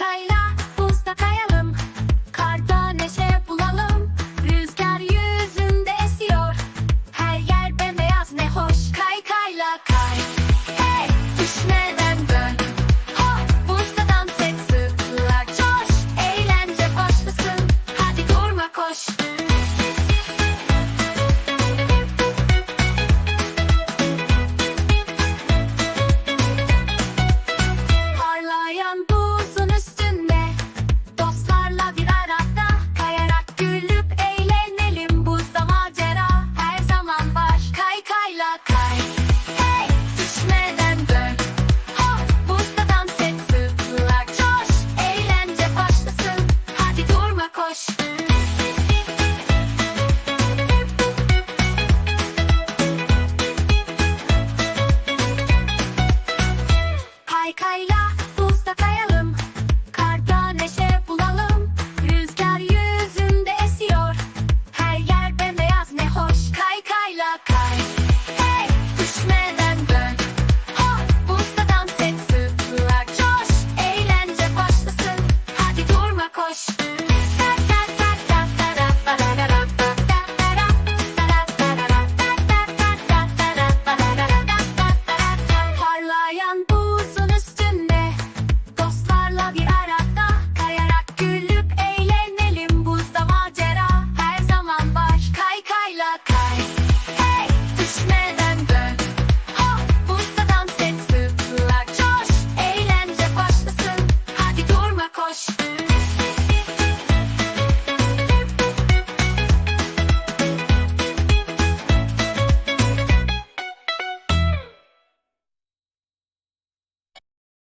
Şapkayla buzda kayalım. Karda neşe bulalım. Rüzgar yüzünde esiyor. Her yer bembeyaz ne hoş. Kaykayla kay, kayla kay.